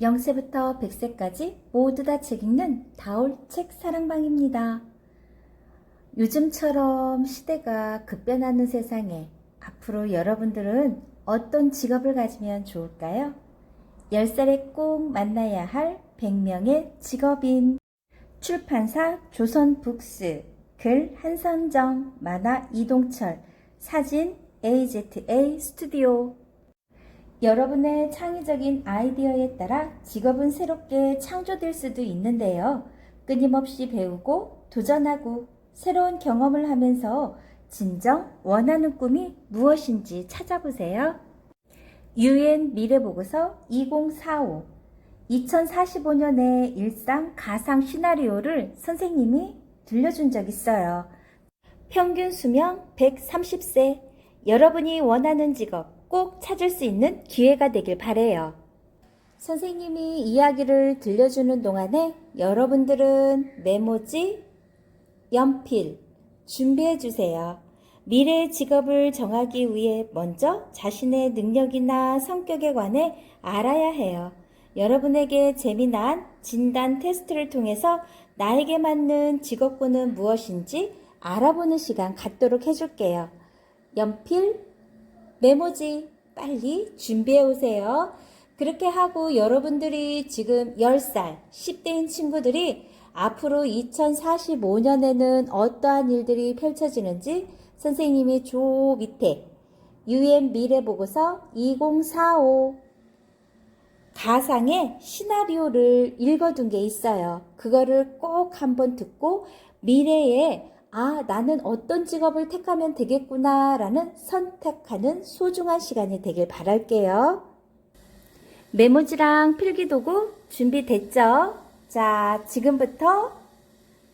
0세부터 100세까지 모두 다 책 읽는 다올 책 사랑방입니다. 요즘처럼 시대가 급변하는 세상에 앞으로 여러분들은 어떤 직업을 가지면 좋을까요? 10살에 꼭 만나야 할 100명의 직업인 출판사 조선북스 글 한선정 만화 이동철 사진 AZA 스튜디오 여러분의 창의적인 아이디어에 따라 직업은 새롭게 창조될 수도 있는데요. 끊임없이 배우고 도전하고 새로운 경험을 하면서 진정 원하는 꿈이 무엇인지 찾아보세요. UN 미래보고서 2045 2045년의 일상 가상 시나리오를 선생님이 들려준 적 있어요. 평균 수명 130세. 여러분이 원하는 직업 꼭 찾을 수 있는 기회가 되길 바래요. 선생님이 이야기를 들려주는 동안에 여러분들은 메모지, 연필 준비해 주세요. 미래의 직업을 정하기 위해 먼저 자신의 능력이나 성격에 관해 알아야 해요. 여러분에게 재미난 진단 테스트를 통해서 나에게 맞는 직업군은 무엇인지 알아보는 시간 갖도록 해줄게요. 연필, 메모지 빨리 준비해 오세요. 그렇게 하고 여러분들이 지금 10살, 10대인 친구들이 앞으로 2045년에는 어떠한 일들이 펼쳐지는지 선생님이 조 밑에 UN 미래 보고서 2045 가상의 시나리오를 읽어둔 게 있어요. 그거를 꼭 한번 듣고 미래에 아, 나는 어떤 직업을 택하면 되겠구나 라는 선택하는 소중한 시간이 되길 바랄게요. 메모지랑 필기도구 준비됐죠? 자, 지금부터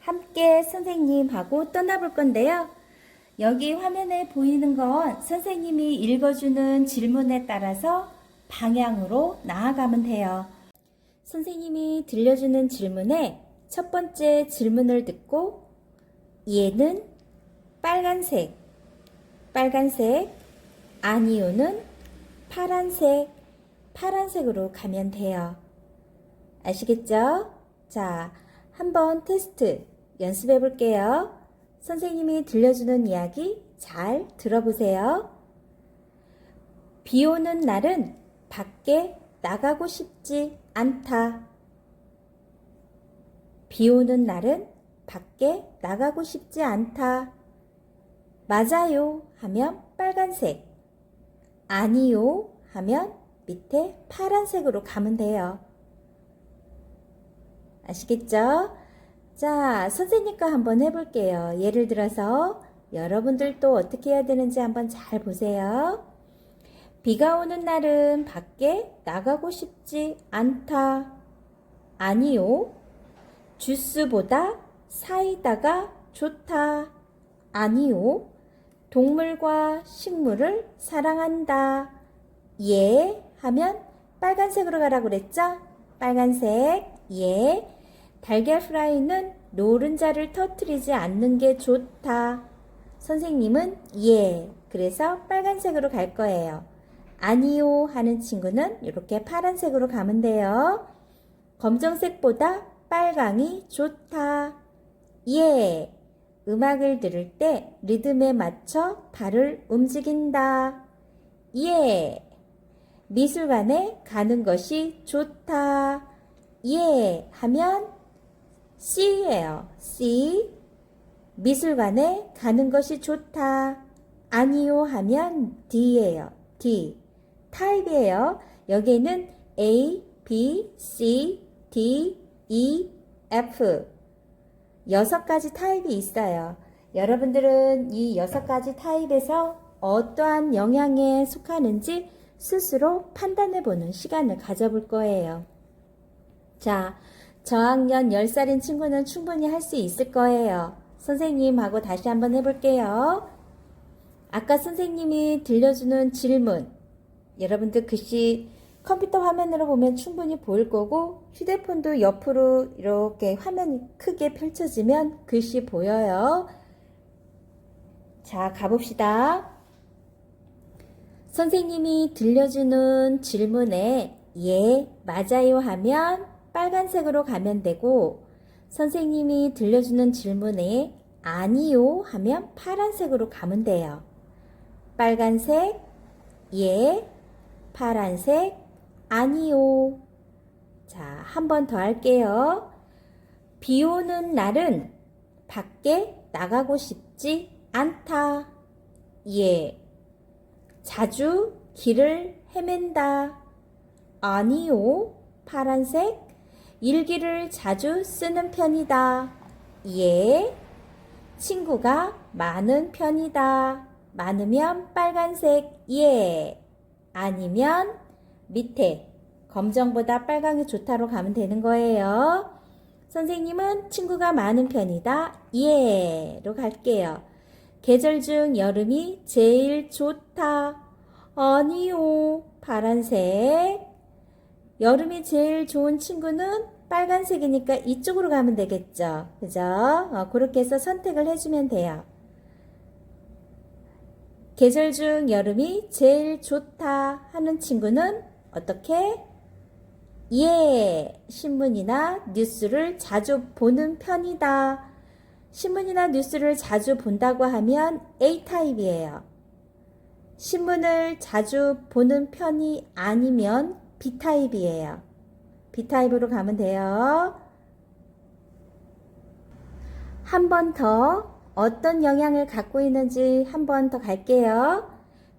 함께 선생님하고 떠나볼 건데요. 여기 화면에 보이는 건 선생님이 읽어주는 질문에 따라서 방향으로 나아가면 돼요. 선생님이 들려주는 질문에 첫 번째 질문을 듣고 얘는 빨간색, 빨간색, 아니요는 파란색, 파란색으로 가면 돼요. 아시겠죠? 자, 한번 테스트 연습해 볼게요. 선생님이 들려주는 이야기 잘 들어보세요. 비 오는 날은 밖에 나가고 싶지 않다. 비 오는 날은 밖에 나가고 싶지 않다. 맞아요 하면 빨간색. 아니요 하면 밑에 파란색으로 가면 돼요. 아시겠죠? 자, 선생님과 한번 해볼게요. 예를 들어서 여러분들도 어떻게 해야 되는지 한번 잘 보세요. 비가 오는 날은 밖에 나가고 싶지 않다. 아니요. 주스보다 사이다가 좋다. 아니요. 동물과 식물을 사랑한다. 예 하면 빨간색으로 가라고 그랬죠? 빨간색. 예. 달걀 프라이는 노른자를 터트리지 않는 게 좋다. 선생님은 예. 그래서 빨간색으로 갈 거예요. 아니요 하는 친구는 이렇게 파란색으로 가면 돼요. 검정색보다 빨강이 좋다. 예. 음악을 들을 때 리듬에 맞춰 발을 움직인다. 예. 미술관에 가는 것이 좋다. 예. 하면 C예요. C. 미술관에 가는 것이 좋다. 아니요 하면 D예요. D. 타입이에요. 여기에는 A, B, C, D, E, F. 여섯 가지 타입이 있어요. 여러분들은 이 여섯 가지 타입에서 어떠한 영향에 속하는지 스스로 판단해 보는 시간을 가져볼 거예요. 자, 저학년 10살인 친구는 충분히 할 수 있을 거예요. 선생님하고 다시 한번 해볼게요. 아까 선생님이 들려주는 질문. 여러분들 글씨 컴퓨터 화면으로 보면 충분히 보일 거고 휴대폰도 옆으로 이렇게 화면이 크게 펼쳐지면 글씨 보여요. 자, 가봅시다. 선생님이 들려주는 질문에 예, 맞아요 하면 빨간색으로 가면 되고, 선생님이 들려주는 질문에 아니요 하면 파란색으로 가면 돼요. 빨간색, 예, 파란색, 아니요. 자, 한 번 더 할게요. 비 오는 날은 밖에 나가고 싶지 않다. 예. 자주 길을 헤맨다. 아니요. 파란색. 일기를 자주 쓰는 편이다. 예. 친구가 많은 편이다. 많으면 빨간색. 예. 아니면 밑에 검정보다 빨강이 좋다로 가면 되는 거예요. 선생님은 친구가 많은 편이다. 예로 갈게요. 계절 중 여름이 제일 좋다. 아니요. 파란색. 여름이 제일 좋은 친구는 빨간색이니까 이쪽으로 가면 되겠죠. 그죠? 어, 그렇게 해서 선택을 해주면 돼요. 계절 중 여름이 제일 좋다 하는 친구는 어떻게? 예, 신문이나 뉴스를 자주 보는 편이다. 신문이나 뉴스를 자주 본다고 하면 A타입이에요. 신문을 자주 보는 편이 아니면 B타입이에요. B타입으로 가면 돼요. 한 번 더 어떤 영향을 갖고 있는지 한 번 더 갈게요.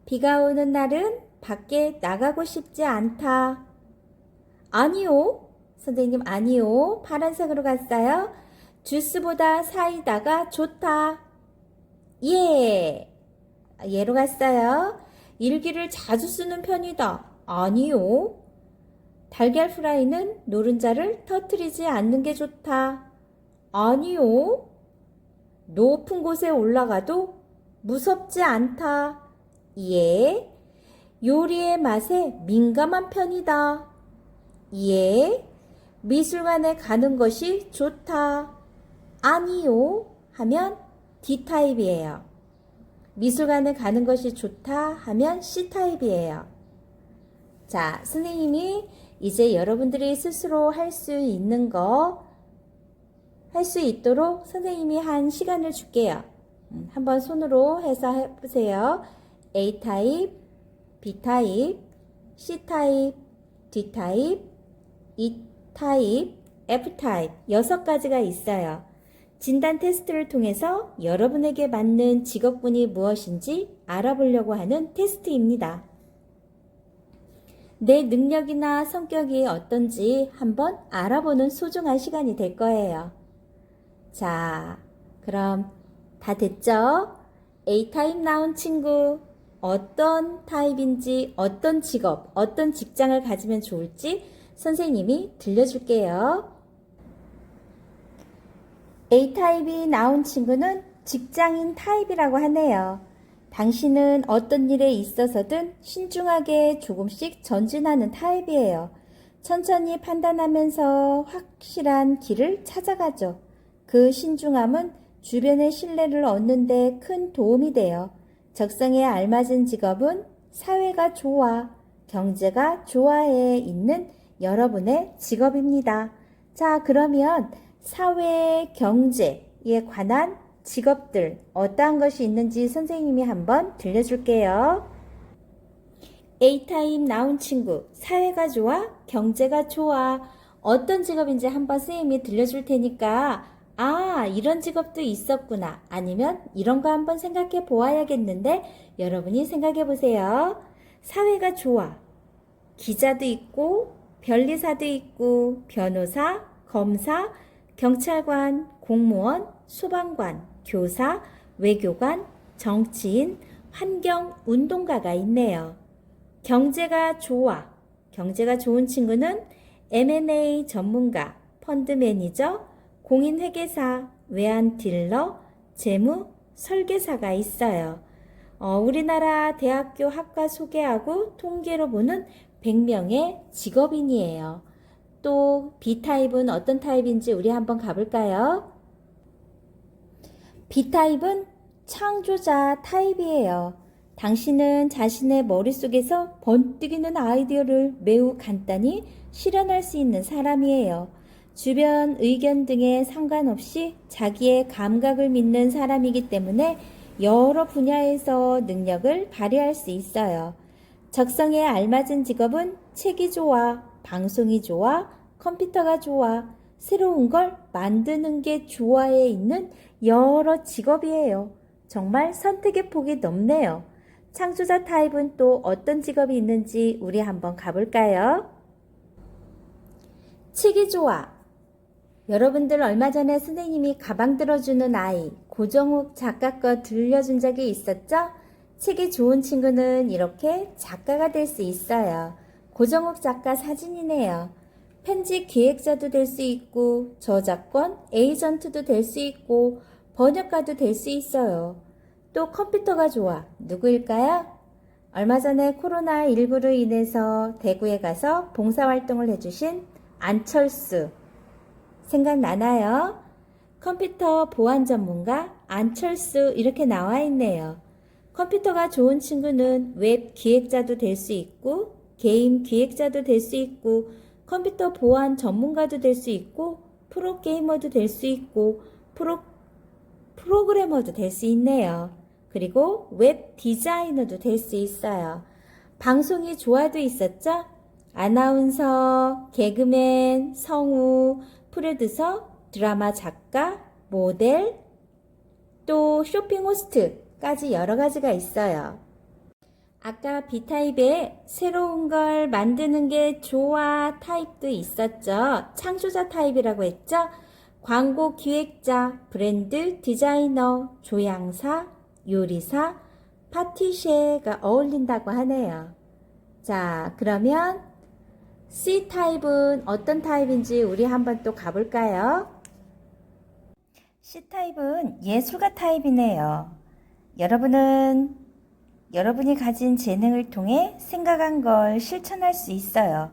비가 오는 날은 밖에 나가고 싶지 않다. 아니요. 선생님, 아니요. 파란색으로 갔어요. 주스보다 사이다가 좋다. 예. 예로 갔어요. 일기를 자주 쓰는 편이다. 아니요. 달걀 프라이는 노른자를 터트리지 않는 게 좋다. 아니요. 높은 곳에 올라가도 무섭지 않다. 예. 요리의 맛에 민감한 편이다. 예. 미술관에 가는 것이 좋다. 아니요. 하면 D타입이에요. 미술관에 가는 것이 좋다 하면 C타입이에요. 자, 선생님이 이제 여러분들이 스스로 할 수 있는 거, 할 수 있도록 선생님이 한 시간을 줄게요. 음, 한번 손으로 해서 해보세요. A타입, B타입, C타입, D타입, E타입, F타입 여섯 가지가 있어요. 진단 테스트를 통해서 여러분에게 맞는 직업군이 무엇인지 알아보려고 하는 테스트입니다. 내 능력이나 성격이 어떤지 한번 알아보는 소중한 시간이 될 거예요. 자, 그럼 다 됐죠? A타입 나온 친구, 어떤 타입인지, 어떤 직업, 어떤 직장을 가지면 좋을지 선생님이 들려줄게요. A타입이 나온 친구는 직장인 타입이라고 하네요. 당신은 어떤 일에 있어서든 신중하게 조금씩 전진하는 타입이에요. 천천히 판단하면서 확실한 길을 찾아가죠. 그 신중함은 주변의 신뢰를 얻는데 큰 도움이 돼요. 적성에 알맞은 직업은 사회가 좋아, 경제가 좋아에 있는 여러분의 직업입니다. 자, 그러면 사회, 경제에 관한 직업들 어떠한 것이 있는지 선생님이 한번 들려줄게요. A타입 나온 친구, 사회가 좋아, 경제가 좋아, 어떤 직업인지 한번 선생님이 들려줄 테니까, 아, 이런 직업도 있었구나. 아니면 이런 거 한번 생각해 보아야겠는데, 여러분이 생각해 보세요. 사회가 좋아. 기자도 있고, 변리사도 있고, 변호사, 검사, 경찰관, 공무원, 소방관, 교사, 외교관, 정치인, 환경 운동가가 있네요. 경제가 좋아. 경제가 좋은 친구는 M&A 전문가, 펀드 매니저, 공인 회계사, 외환 딜러, 재무 설계사가 있어요. 어, 우리나라 대학교 학과 소개하고 통계로 보는 100명의 직업인이에요. 또 B타입은 어떤 타입인지 우리 한번 가볼까요? B타입은 창조자 타입이에요. 당신은 자신의 머릿속에서 번뜩이는 아이디어를 매우 간단히 실현할 수 있는 사람이에요. 주변 의견 등에 상관없이 자기의 감각을 믿는 사람이기 때문에 여러 분야에서 능력을 발휘할 수 있어요. 적성에 알맞은 직업은 책이 좋아, 방송이 좋아, 컴퓨터가 좋아, 새로운 걸 만드는 게 좋아에 있는 여러 직업이에요. 정말 선택의 폭이 넓네요. 창조자 타입은 또 어떤 직업이 있는지 우리 한번 가볼까요? 책이 좋아. 여러분들 얼마 전에 선생님이 가방 들어주는 아이 고정욱 작가 거 들려준 적이 있었죠? 책이 좋은 친구는 이렇게 작가가 될 수 있어요. 고정욱 작가 사진이네요. 편집 기획자도 될 수 있고 저작권 에이전트도 될 수 있고 번역가도 될 수 있어요. 또 컴퓨터가 좋아. 누구일까요? 얼마 전에 코로나19로 인해서 대구에 가서 봉사활동을 해주신 안철수. 생각나나요? 컴퓨터 보안 전문가 안철수 이렇게 나와 있네요. 컴퓨터가 좋은 친구는 웹 기획자도 될 수 있고, 게임 기획자도 될 수 있고, 컴퓨터 보안 전문가도 될 수 있고, 프로게이머도 될 수 있고, 프로, 프로그래머도 될 수 있네요. 그리고 웹 디자이너도 될 수 있어요. 방송이 좋아도 있었죠? 아나운서, 개그맨, 성우, 프로듀서, 드라마 작가, 모델, 또 쇼핑 호스트까지 여러 가지가 있어요. 아까 B타입에 새로운 걸 만드는 게 좋아 타입도 있었죠. 창조자 타입이라고 했죠. 광고 기획자, 브랜드 디자이너, 조향사, 요리사, 파티셰가 어울린다고 하네요. 자, 그러면 C 타입은 어떤 타입인지 우리 한번 또 가볼까요? C 타입은 예술가 타입이네요. 여러분은 여러분이 가진 재능을 통해 생각한 걸 실천할 수 있어요.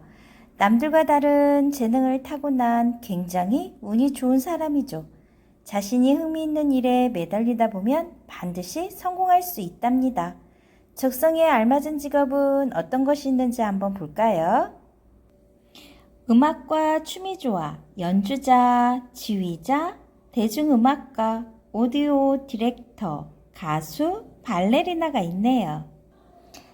남들과 다른 재능을 타고난 굉장히 운이 좋은 사람이죠. 자신이 흥미있는 일에 매달리다 보면 반드시 성공할 수 있답니다. 적성에 알맞은 직업은 어떤 것이 있는지 한번 볼까요? 음악과 춤이 좋아 연주자, 지휘자, 대중음악가, 오디오 디렉터, 가수, 발레리나가 있네요.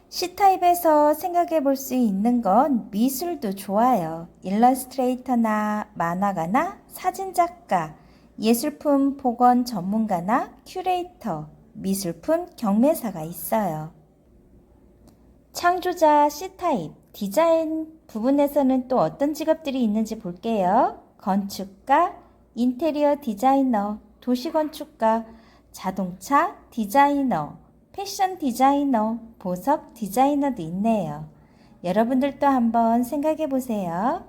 C타입에서 생각해 볼 수 있는 건 미술도 좋아요. 일러스트레이터나 만화가나 사진작가, 예술품 복원 전문가나 큐레이터, 미술품 경매사가 있어요. 창조자 C타입, 디자인 부분에서는 또 어떤 직업들이 있는지 볼게요. 건축가, 인테리어 디자이너, 도시건축가, 자동차 디자이너, 패션 디자이너, 보석 디자이너도 있네요. 여러분들도 한번 생각해 보세요.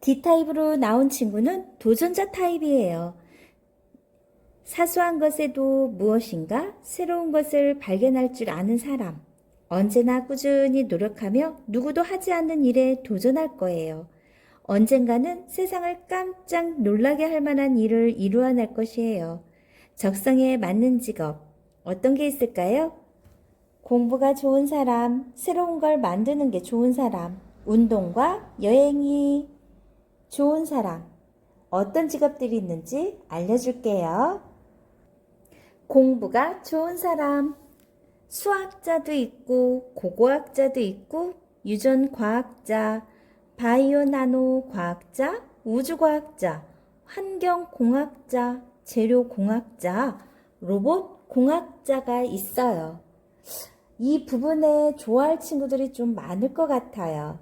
D타입으로 나온 친구는 도전자 타입이에요. 사소한 것에도 무엇인가 새로운 것을 발견할 줄 아는 사람. 언제나 꾸준히 노력하며 누구도 하지 않는 일에 도전할 거예요. 언젠가는 세상을 깜짝 놀라게 할 만한 일을 이루어낼 것이에요. 적성에 맞는 직업, 어떤 게 있을까요? 공부가 좋은 사람, 새로운 걸 만드는 게 좋은 사람, 운동과 여행이 좋은 사람, 어떤 직업들이 있는지 알려줄게요. 공부가 좋은 사람, 수학자도 있고, 고고학자도 있고, 유전 과학자, 바이오 나노 과학자, 우주 과학자, 환경 공학자, 재료 공학자, 로봇 공학자가 있어요. 이 부분에 좋아할 친구들이 좀 많을 것 같아요.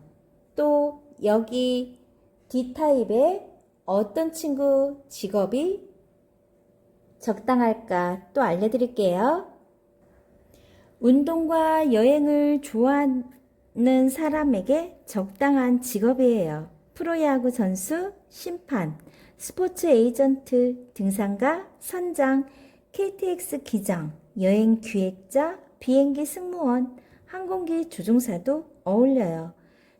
또 여기 D타입에 어떤 친구 직업이 적당할까 또 알려드릴게요. 운동과 여행을 좋아하는 사람에게 적당한 직업이에요. 프로야구 선수, 심판, 스포츠 에이전트, 등산가, 선장, KTX 기장, 여행 기획자, 비행기 승무원, 항공기 조종사도 어울려요.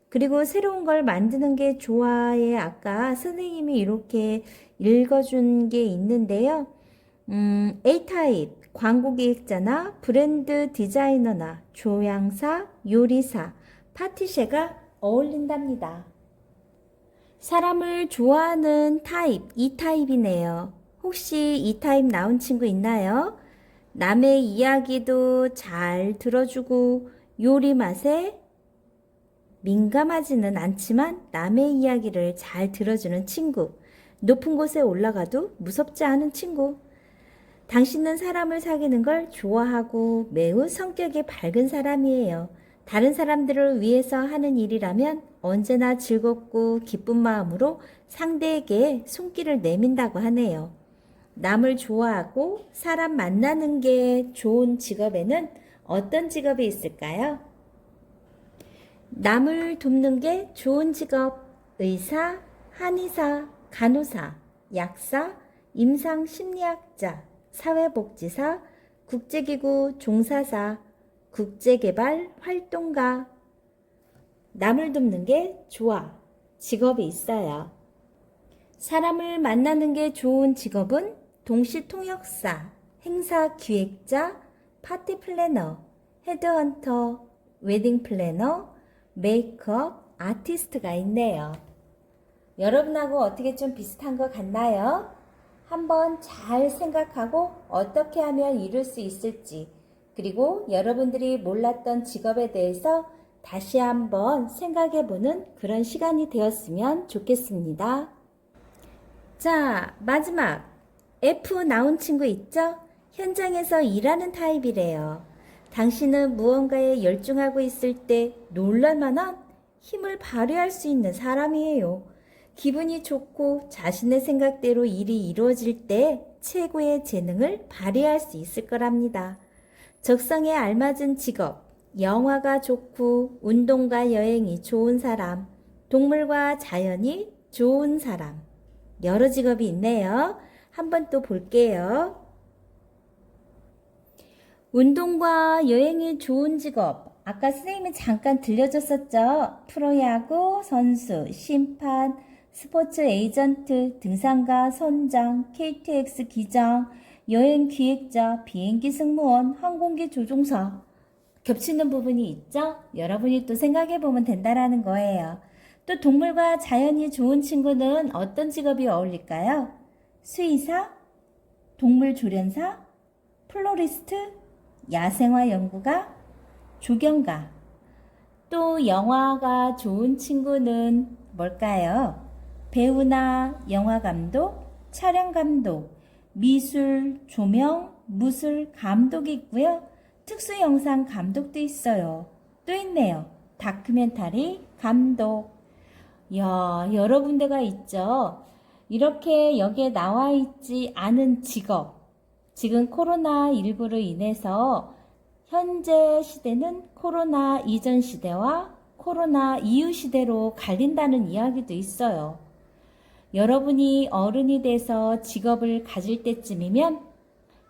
그리고 새로운 걸 만드는 게 좋아해. 아까 선생님이 이렇게 읽어준 게 있는데요. 음, A타입, 광고기획자나 브랜드 디자이너나 조향사, 요리사, 파티셰가 어울린답니다. 사람을 좋아하는 타입, 이 타입이네요. 혹시 이 타입 나온 친구 있나요? 남의 이야기도 잘 들어주고 요리 맛에 민감하지는 않지만 남의 이야기를 잘 들어주는 친구. 높은 곳에 올라가도 무섭지 않은 친구. 당신은 사람을 사귀는 걸 좋아하고 매우 성격이 밝은 사람이에요. 다른 사람들을 위해서 하는 일이라면 언제나 즐겁고 기쁜 마음으로 상대에게 손길을 내민다고 하네요. 남을 좋아하고 사람 만나는 게 좋은 직업에는 어떤 직업이 있을까요? 남을 돕는 게 좋은 직업. 의사, 한의사, 간호사, 약사, 임상 심리학자, 사회복지사, 국제기구 종사사, 국제개발 활동가. 남을 돕는 게 좋아. 직업이 있어요. 사람을 만나는 게 좋은 직업은 동시통역사, 행사 기획자, 파티 플래너, 헤드헌터, 웨딩 플래너, 메이크업, 아티스트가 있네요. 여러분하고 어떻게 좀 비슷한 것 같나요? 한번 잘 생각하고 어떻게 하면 이룰 수 있을지, 그리고 여러분들이 몰랐던 직업에 대해서 다시 한번 생각해 보는 그런 시간이 되었으면 좋겠습니다. 자, 마지막. F 나온 친구 있죠? 현장에서 일하는 타입이래요. 당신은 무언가에 열중하고 있을 때 놀랄만한 힘을 발휘할 수 있는 사람이에요. 기분이 좋고 자신의 생각대로 일이 이루어질 때 최고의 재능을 발휘할 수 있을 거랍니다. 적성에 알맞은 직업, 영화가 좋고 운동과 여행이 좋은 사람, 동물과 자연이 좋은 사람. 여러 직업이 있네요. 한번 또 볼게요. 운동과 여행이 좋은 직업. 아까 선생님이 잠깐 들려줬었죠? 프로야구, 선수, 심판, 스포츠 에이전트, 등산가, 선장, KTX 기장, 여행 기획자, 비행기 승무원, 항공기 조종사. 겹치는 부분이 있죠? 여러분이 또 생각해 보면 된다라는 거예요. 또 동물과 자연이 좋은 친구는 어떤 직업이 어울릴까요? 수의사, 동물 조련사, 플로리스트, 야생화 연구가, 조경가. 또 영화가 좋은 친구는 뭘까요? 배우나 영화 감독, 촬영 감독, 미술, 조명, 무술 감독이 있고요. 특수 영상 감독도 있어요. 또 있네요. 다큐멘터리 감독. 야, 여러 군데가 있죠. 이렇게 여기에 나와 있지 않은 직업. 지금 코로나19로 인해서 현재 시대는 코로나 이전 시대와 코로나 이후 시대로 갈린다는 이야기도 있어요. 여러분이 어른이 돼서 직업을 가질 때쯤이면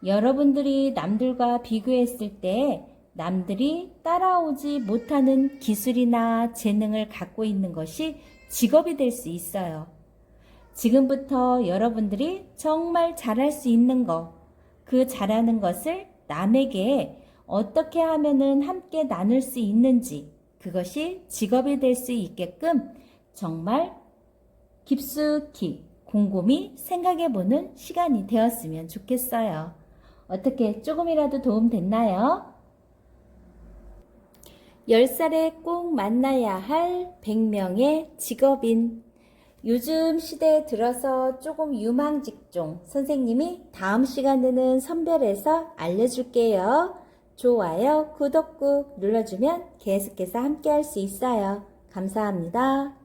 여러분들이 남들과 비교했을 때 남들이 따라오지 못하는 기술이나 재능을 갖고 있는 것이 직업이 될 수 있어요. 지금부터 여러분들이 정말 잘할 수 있는 것, 그 잘하는 것을 남에게 어떻게 하면은 함께 나눌 수 있는지 그것이 직업이 될 수 있게끔 정말 깊숙이 곰곰이 생각해 보는 시간이 되었으면 좋겠어요. 어떻게 조금이라도 도움 됐나요? 10살에 꼭 만나야 할 100명의 직업인 요즘 시대에 들어서 조금 유망 직종 선생님이 다음 시간에는 선별해서 알려줄게요. 좋아요, 구독 꾹 눌러주면 계속해서 함께 할 수 있어요. 감사합니다.